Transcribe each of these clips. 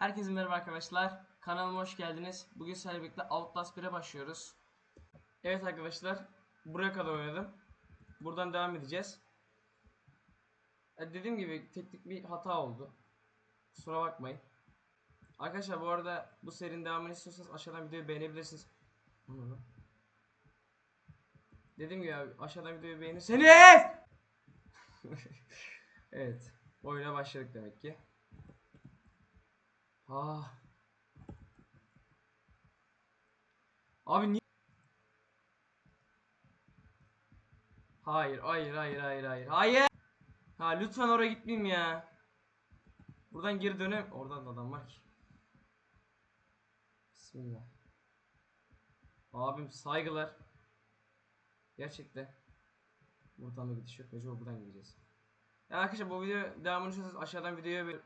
Herkese merhaba arkadaşlar. Kanalıma hoş geldiniz. Bugün sizlerle birlikte Outlast 1'e başlıyoruz. Evet arkadaşlar. Buraya kadar oynadım. Buradan devam edeceğiz. E, dediğim gibi teknik bir hata oldu. Kusura bakmayın. Arkadaşlar bu arada bu serinin devamını istiyorsanız aşağıdan videoyu beğenebilirsiniz. Dediğim gibi abi, aşağıdan videoyu beğenirseniz. evet. Oyuna başladık demek ki. Ah. Abi niye? Hayır, hayır, hayır, hayır, hayır. Hayır. Ha lütfen oraya gitmeyeyim ya. Buradan geri dönem. Oradan da adam var ki. Bismillah. Abim saygılar. Gerçekten. Buradan da gidiş yok. Mecbur buradan gideceğiz. Ya arkadaşlar bu video devamını istiyorsanız aşağıdan videoya bir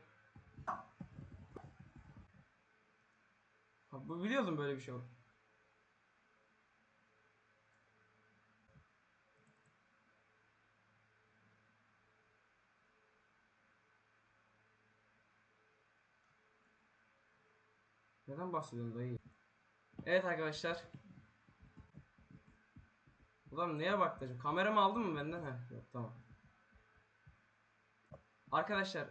Ha, bu biliyordum böyle bir şey. Neden bahsediyorsun dayı? Evet arkadaşlar. Ulan neye baktı acaba? Kameramı aldın mı benden? Heh, yok tamam. Arkadaşlar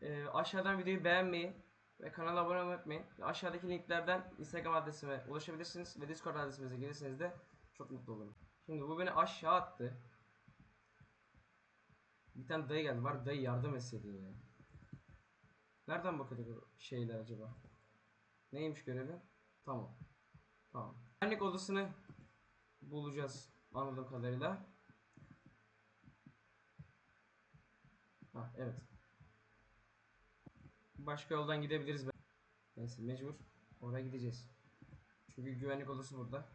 e, aşağıdan videoyu beğenmeyi ve kanala abone olmayı unutmayın. Aşağıdaki linklerden Instagram adresime ulaşabilirsiniz ve Discord adresimize gelirseniz de çok mutlu olurum. Şimdi bu beni aşağı attı. Bir tane dayı geldi. Var dayı yardım etseydin ya. Nereden bakıyorduk şeyler acaba? Neymiş görevi? Tamam. Tamam. Güvenlik odasını bulacağız anladığım kadarıyla. Ha evet. Başka yoldan gidebiliriz. Neyse mecbur. Oraya gideceğiz. Çünkü güvenlik odası burada.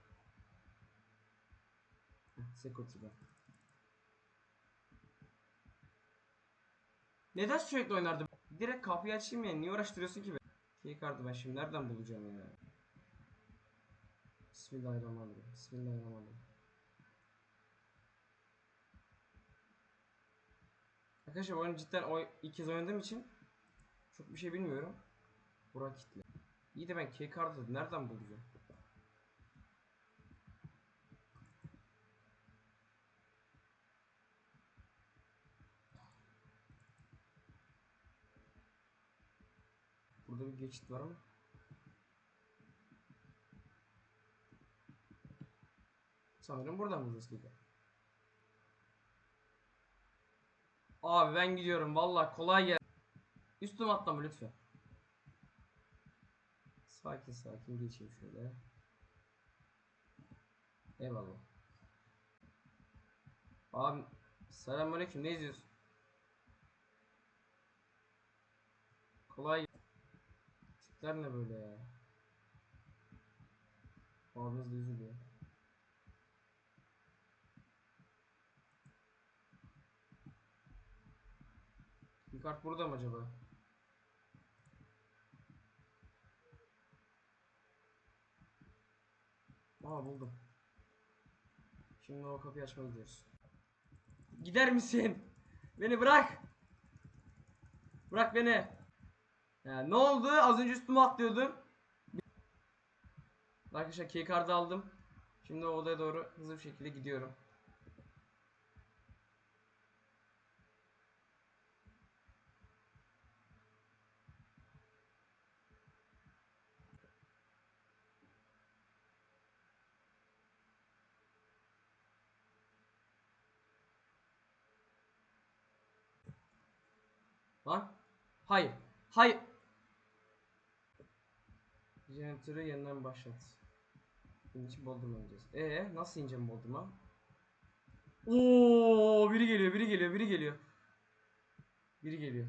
Security'de. Neden sürekli oynardı? Direkt kapıyı açayım ya. Niye uğraştırıyorsun ki? be? Keycard'ı ben şimdi nereden bulacağım ya? Bismillahirrahmanirrahim. Bismillahirrahmanirrahim. Arkadaşlar oyunu cidden o ilk kez oynadığım için çok bir şey bilmiyorum. Burak kitle. İyi de ben Keycard'ı nereden bulacağım? Burada bir geçit var ama. Sanırım buradan bulacağız Keycard. Abi ben gidiyorum vallahi kolay gel. Üstüme atlama lütfen. Sakin sakin geçeyim şöyle. Eyvallah. Abi selamünaleyküm ne izliyorsun? Kolay Tipler ne böyle ya? Abiniz de üzülüyor. Bir kart burada mı acaba? Aa buldum. Şimdi o kapıyı açmaya gidiyoruz. Gider misin? Beni bırak. Bırak beni. Ya ne oldu? Az önce üstüme atlıyordun. Arkadaşlar keycard'ı aldım. Şimdi o odaya doğru hızlı bir şekilde gidiyorum. Lan. Hayır. Hayır. Jeneratörü yeniden başlat. Bunun için Bodrum'a ineceğiz. Ee nasıl ineceğim Bodrum'a? Oo biri geliyor, biri geliyor, biri geliyor. Biri geliyor.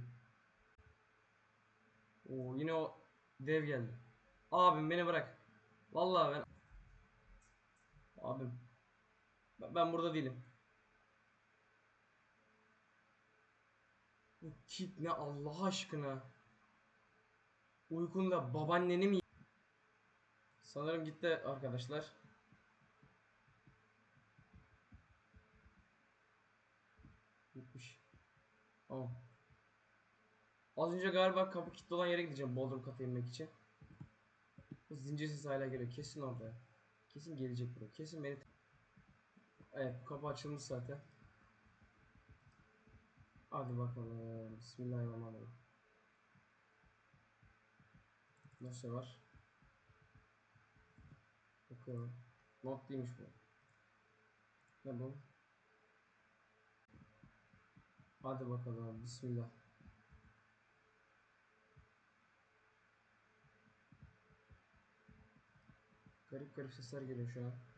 Oo yine o dev geldi. Abim beni bırak. Vallahi ben Abim. Ben burada değilim. Kit ne Allah aşkına? Uykunda babaanneni mi? Sanırım gitti arkadaşlar. Gitmiş. Tamam. Az önce galiba kapı kilitli olan yere gideceğim Bodrum kata inmek için. Bu zincir sesi hala geliyor. Kesin orada. Kesin gelecek buraya. Kesin beni... Evet kapı açılmış zaten. Hadi bakalım. Bismillahirrahmanirrahim. Nasıl var? Bakıyorum. Not değilmiş bu. Ne bu? Hadi bakalım. Bismillah. Garip garip sesler geliyor şu an.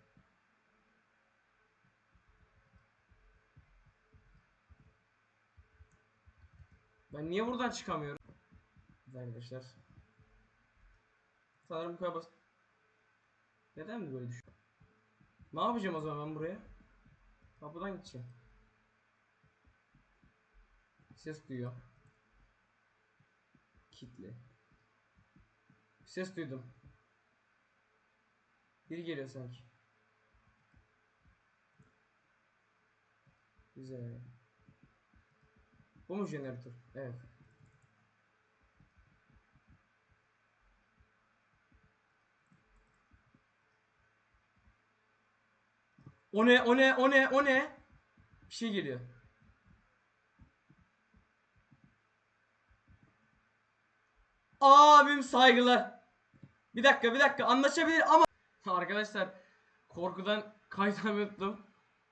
Ben niye buradan çıkamıyorum? Arkadaşlar. Sanırım bu kadar basit. Neden mi böyle düşüyor? Ne yapacağım o zaman ben buraya? Kapıdan gideceğim. Ses duyuyor. Kitle. Ses duydum. Biri geliyor sanki. Güzel. Bu mu jeneratör? Evet. O ne? O ne? O ne? O ne? Bir şey geliyor. Abim saygılar. Bir dakika bir dakika anlaşabilir ama Arkadaşlar korkudan kaydamayı unuttum.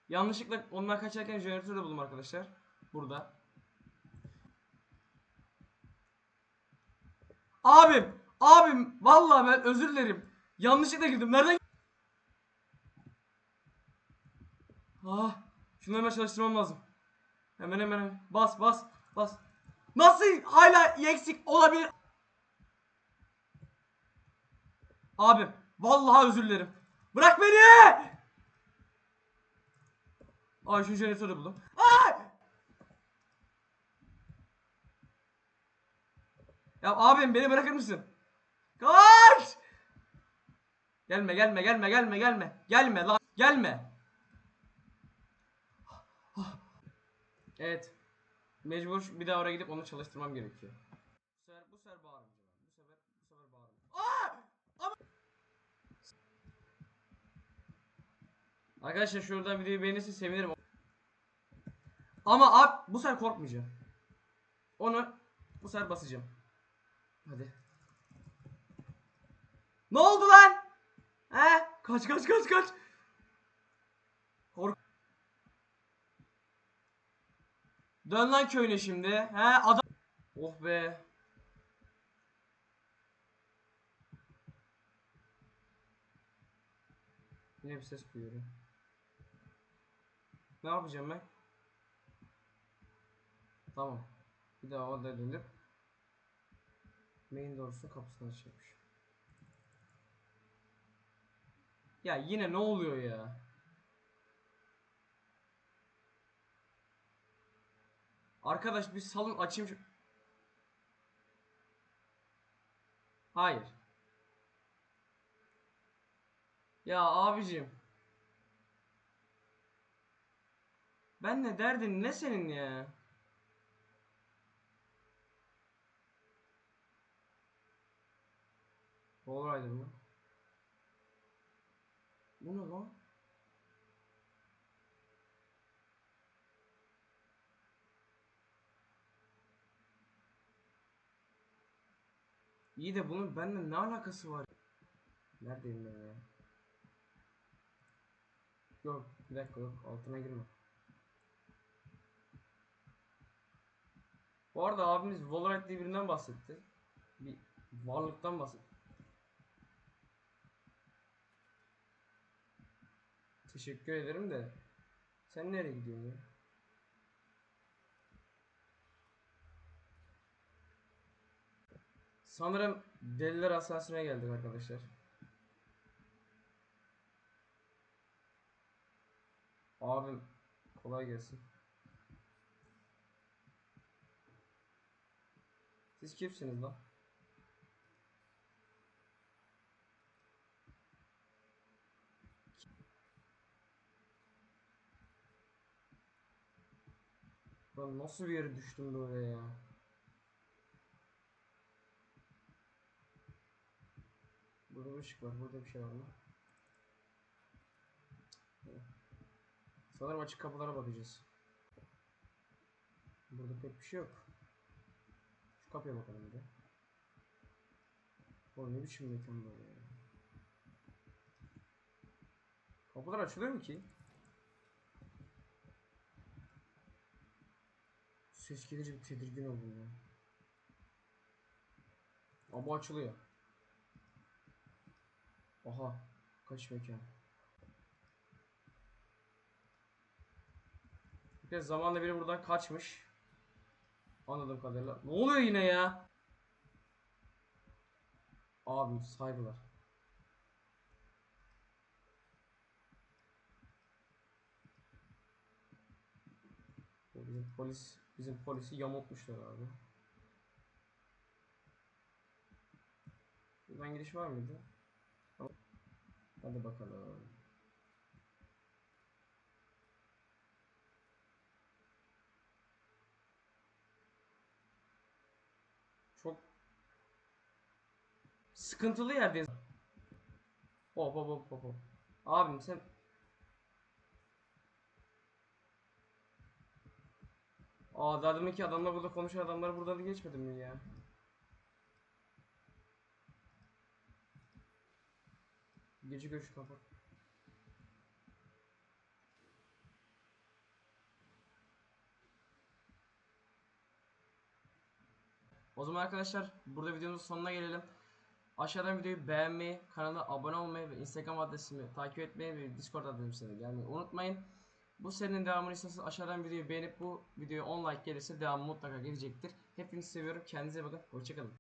Yanlışlıkla ondan kaçarken jeneratörü de buldum arkadaşlar. Burada. Abim, abim vallahi ben özür dilerim. Yanlışlıkla girdim. Nereden? Ah, şunu hemen çalıştırmam lazım. Hemen hemen hemen. Bas bas bas. Nasıl hala eksik olabilir? Abim vallahi özür dilerim. Bırak beni! Ay şu jeneratörü buldum. Ay! Ya abim beni bırakır mısın? Kaç! Gelme gelme gelme gelme gelme. Gelme lan gelme. Evet. Mecbur bir daha oraya gidip onu çalıştırmam gerekiyor. Bu sefer bu sefer bağırmayacağım. Bu sefer bu sefer bağırmayacağım. Arkadaşlar şuradan videoyu beğenirseniz sevinirim. Ama abi bu sefer korkmayacağım. Onu bu sefer basacağım. Hadi. Ne oldu lan? He? Kaç kaç kaç kaç. Kork. Dön lan köyüne şimdi. He adam. Oh be. Yine bir ses duyuyorum. Ne yapacağım ben? Tamam. Bir daha odaya dönüp main door'sun kapısını açıyormuş. Ya yine ne oluyor ya? Arkadaş bir salın açayım şu... Hayır. Ya abicim. Ben ne derdin ne senin ya? Wallrider mı? Bu ne lan? İyi de bunun bende ne alakası var? Neredeyim ben ya? Yok bir dakika yok altına girme. Bu arada abimiz Valorant diye birinden bahsetti. Bir varlıktan bahsetti. Teşekkür ederim de sen nereye gidiyorsun? Sanırım Deliler Hastanesi'ne geldik arkadaşlar. Abim kolay gelsin. Siz kimsiniz lan? Lan nasıl bir yere düştüm böyle ya? Burada ışık var. Burada bir şey var mı? Sanırım açık kapılara bakacağız. Burada pek bir şey yok. Şu kapıya bakalım bir de. O ne biçim mekan böyle ya. Kapılar açılıyor mu ki? Ses gelince bir tedirgin oldum ya. Ama açılıyor. Oha. Kaç mekan. Bir de zamanla biri buradan kaçmış. Anladığım kadarıyla. Ne oluyor yine ya? Abi saygılar. Bu Bizim polis bizim polisi yamultmuşlar abi. Buradan giriş var mıydı? Hadi bakalım. Çok sıkıntılı yerdeyiz. Hop hop hop hop. Abim sen Aa daha ki adamlar burada konuşan adamlar burada da geçmedi mi ya? Gece görüşü kapat. O zaman arkadaşlar burada videomuzun sonuna gelelim. Aşağıdan videoyu beğenmeyi, kanala abone olmayı ve Instagram adresimi takip etmeyi ve Discord adresime gelmeyi unutmayın. Bu serinin devamını istiyorsanız aşağıdan videoyu beğenip bu videoya 10 like gelirse devamı mutlaka gelecektir. Hepinizi seviyorum. Kendinize bakın. Hoşçakalın.